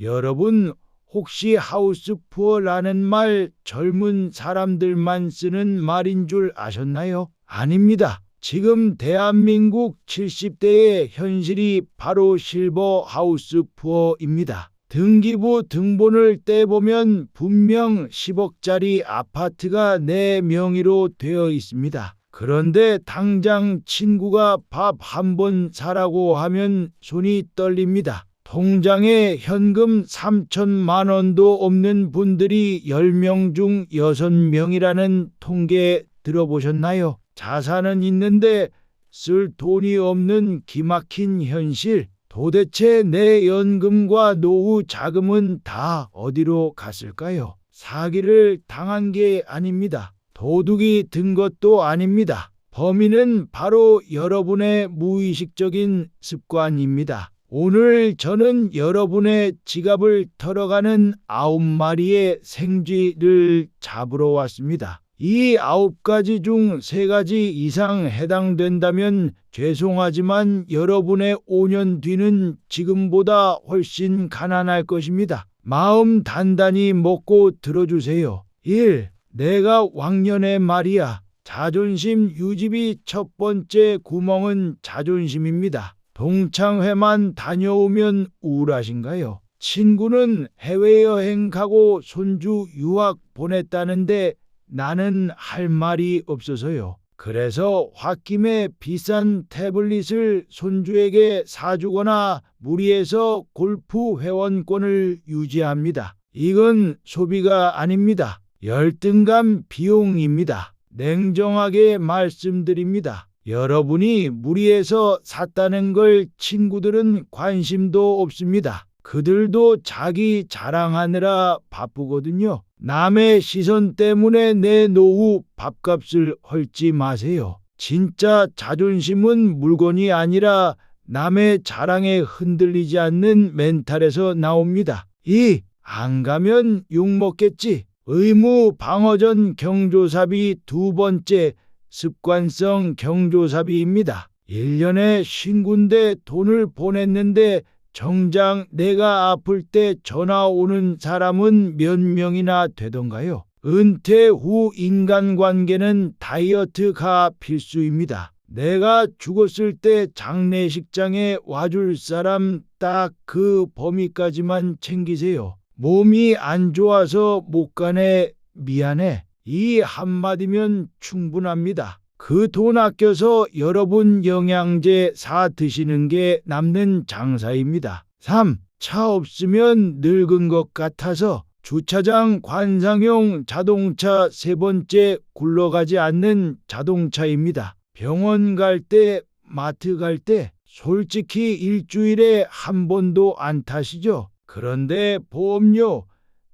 여러분 혹시 하우스 푸어라는 말 젊은 사람들만 쓰는 말인 줄 아셨나요? 아닙니다. 지금 대한민국 70대의 현실이 바로 실버 하우스 푸어입니다. 등기부 등본을 떼보면 분명 10억짜리 아파트가 내 명의로 되어 있습니다. 그런데 당장 친구가 밥 한 번 사라고 하면 손이 떨립니다. 통장에 현금 3천만 원도 없는 분들이 10명 중 6명이라는 통계 들어보셨나요? 자산은 있는데 쓸 돈이 없는 기막힌 현실. 도대체 내 연금과 노후 자금은 다 어디로 갔을까요? 사기를 당한 게 아닙니다. 도둑이 든 것도 아닙니다. 범인은 바로 여러분의 무의식적인 습관입니다. 오늘 저는 여러분의 지갑을 털어가는 아홉 마리의 생쥐를 잡으러 왔습니다. 이 아홉 가지 중 세 가지 이상 해당된다면 죄송하지만 여러분의 5년 뒤는 지금보다 훨씬 가난할 것입니다. 마음 단단히 먹고 들어주세요. 1. 내가 왕년의 말이야. 자존심 유지비 첫 번째 구멍은 자존심입니다. 동창회만 다녀오면 우울하신가요? 친구는 해외여행 가고 손주 유학 보냈다는데 나는 할 말이 없어서요. 그래서 홧김에 비싼 태블릿을 손주에게 사주거나 무리해서 골프 회원권을 유지합니다. 이건 소비가 아닙니다. 열등감 비용입니다. 냉정하게 말씀드립니다. 여러분이 무리해서 샀다는 걸 친구들은 관심도 없습니다. 그들도 자기 자랑하느라 바쁘거든요. 남의 시선 때문에 내 노후 밥값을 헐지 마세요. 진짜 자존심은 물건이 아니라 남의 자랑에 흔들리지 않는 멘탈에서 나옵니다. 이, 안 가면 욕먹겠지. 의무 방어전 경조사비 두 번째 습관성 경조사비입니다. 1년에 쉰군데 돈을 보냈는데 정작 내가 아플 때 전화 오는 사람은 몇 명이나 되던가요? 은퇴 후 인간관계는 다이어트가 필수입니다. 내가 죽었을 때 장례식장에 와줄 사람 딱 그 범위까지만 챙기세요. 몸이 안 좋아서 못 가네 미안해. 이 한마디면 충분합니다. 그 돈 아껴서 여러분 영양제 사 드시는 게 남는 장사입니다. 3. 차 없으면 늙은 것 같아서 주차장 관상용 자동차 세 번째 굴러가지 않는 자동차입니다. 병원 갈 때, 마트 갈 때, 솔직히 일주일에 한 번도 안 타시죠? 그런데 보험료,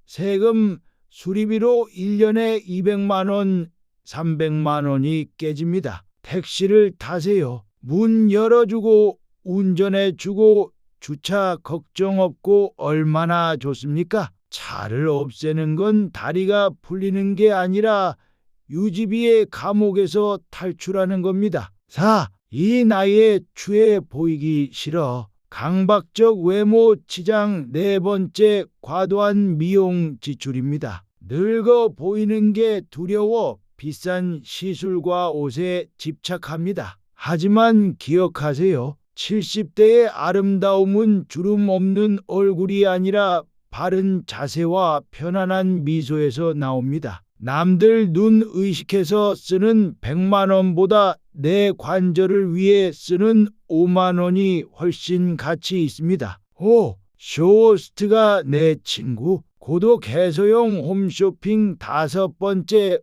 세금, 수리비로 1년에 200만 원, 300만 원이 깨집니다. 택시를 타세요. 문 열어주고 운전해 주고 주차 걱정 없고 얼마나 좋습니까? 차를 없애는 건 다리가 풀리는 게 아니라 유지비의 감옥에서 탈출하는 겁니다. 4. 이 나이에 추해 보이기 싫어. 강박적 외모 치장 네 번째 과도한 미용 지출입니다. 늙어 보이는 게 두려워 비싼 시술과 옷에 집착합니다. 하지만 기억하세요. 70대의 아름다움은 주름 없는 얼굴이 아니라 바른 자세와 편안한 미소에서 나옵니다. 남들 눈 의식해서 쓰는 100만 원보다 내 관절을 위해 쓰는 5만 원이 훨씬 가치 있습니다. 오, 쇼호스트가 내 친구. 고독 해소용 홈쇼핑 다섯 번째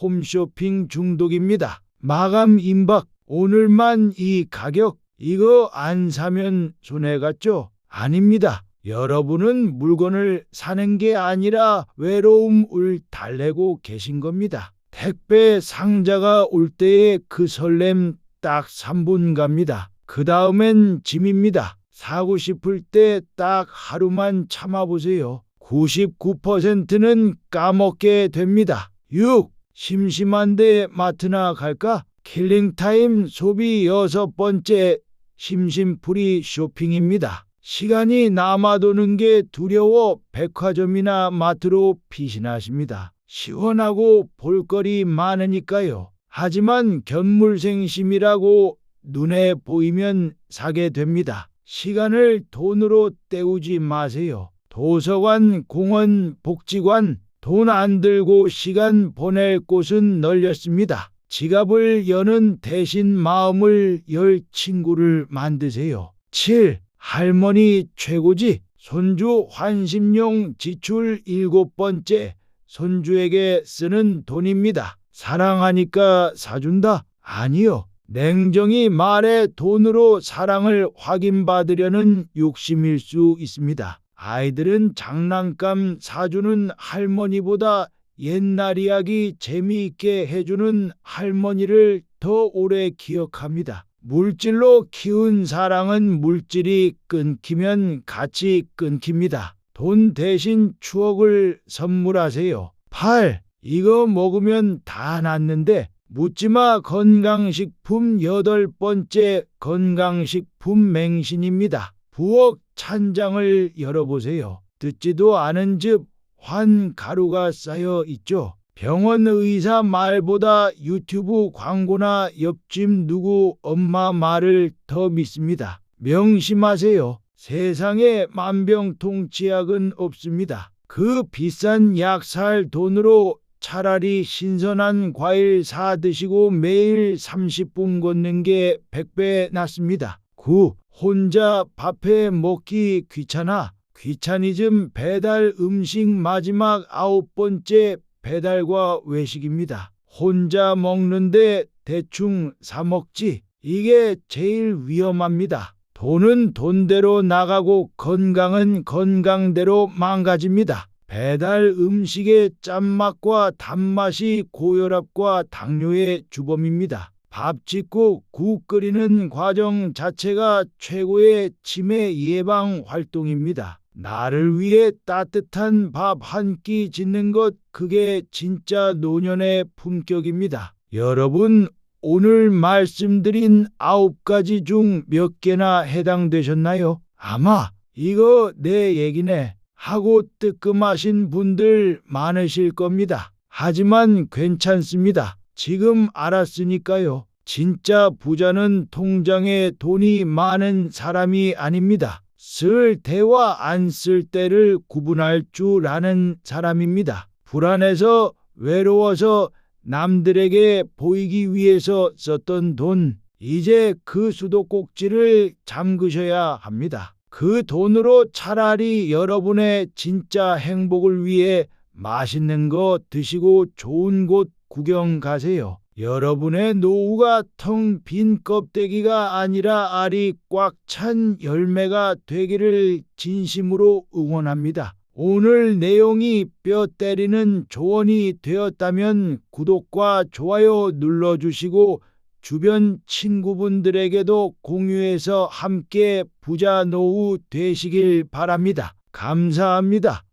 홈쇼핑 중독입니다. 마감 임박. 오늘만 이 가격. 이거 안 사면 손해 같죠? 아닙니다. 여러분은 물건을 사는 게 아니라 외로움을 달래고 계신 겁니다. 택배 상자가 올 때의 그 설렘 딱 3분 갑니다. 그 다음엔 짐입니다. 사고 싶을 때 딱 하루만 참아보세요. 99%는 까먹게 됩니다. 6. 심심한데 마트나 갈까? 킬링타임 소비 여섯 번째 심심풀이 쇼핑입니다. 시간이 남아도는 게 두려워 백화점이나 마트로 피신하십니다. 시원하고 볼거리 많으니까요. 하지만 견물생심이라고 눈에 보이면 사게 됩니다. 시간을 돈으로 때우지 마세요. 도서관, 공원, 복지관, 돈 안 들고 시간 보낼 곳은 널렸습니다. 지갑을 여는 대신 마음을 열 친구를 만드세요. 7. 할머니 최고지. 손주 환심용 지출 일곱 번째. 손주에게 쓰는 돈입니다. 사랑하니까 사준다? 아니요. 냉정히 말해 돈으로 사랑을 확인받으려는 욕심일 수 있습니다. 아이들은 장난감 사주는 할머니보다 옛날 이야기 재미있게 해주는 할머니를 더 오래 기억합니다. 물질로 키운 사랑은 물질이 끊기면 같이 끊깁니다. 돈 대신 추억을 선물하세요. 8. 이거 먹으면 다 낫는데 묻지마 건강식품 여덟 번째 건강식품 맹신입니다. 부엌 찬장을 열어보세요. 듣지도 않은 즙, 환 가루가 쌓여 있죠. 병원 의사 말보다 유튜브 광고나 옆집 누구 엄마 말을 더 믿습니다. 명심하세요. 세상에 만병통치약은 없습니다. 그 비싼 약 살 돈으로 차라리 신선한 과일 사 드시고 매일 30분 걷는 게 100배 낫습니다. 9. 혼자 밥해 먹기 귀찮아. 귀차니즘 배달 음식 마지막 아홉 번째 배달과 외식입니다. 혼자 먹는데 대충 사 먹지. 이게 제일 위험합니다. 돈은 돈대로 나가고 건강은 건강대로 망가집니다. 배달 음식의 짠맛과 단맛이 고혈압과 당뇨의 주범입니다. 밥 짓고 국 끓이는 과정 자체가 최고의 치매 예방 활동입니다. 나를 위해 따뜻한 밥 한 끼 짓는 것, 그게 진짜 노년의 품격입니다. 여러분, 오늘 말씀드린 아홉 가지 중 몇 개나 해당되셨나요? 아마 이거 내 얘기네 하고 뜨끔하신 분들 많으실 겁니다. 하지만 괜찮습니다. 지금 알았으니까요. 진짜 부자는 통장에 돈이 많은 사람이 아닙니다. 쓸 때와 안 쓸 때를 구분할 줄 아는 사람입니다. 불안해서 외로워서 남들에게 보이기 위해서 썼던 돈, 이제 그 수도꼭지를 잠그셔야 합니다. 그 돈으로 차라리 여러분의 진짜 행복을 위해 맛있는 거 드시고 좋은 곳 구경 가세요. 여러분의 노후가 텅 빈 껍데기가 아니라 알이 꽉 찬 열매가 되기를 진심으로 응원합니다. 오늘 내용이 뼈 때리는 조언이 되었다면 구독과 좋아요 눌러주시고 주변 친구분들에게도 공유해서 함께 부자 노후 되시길 바랍니다. 감사합니다.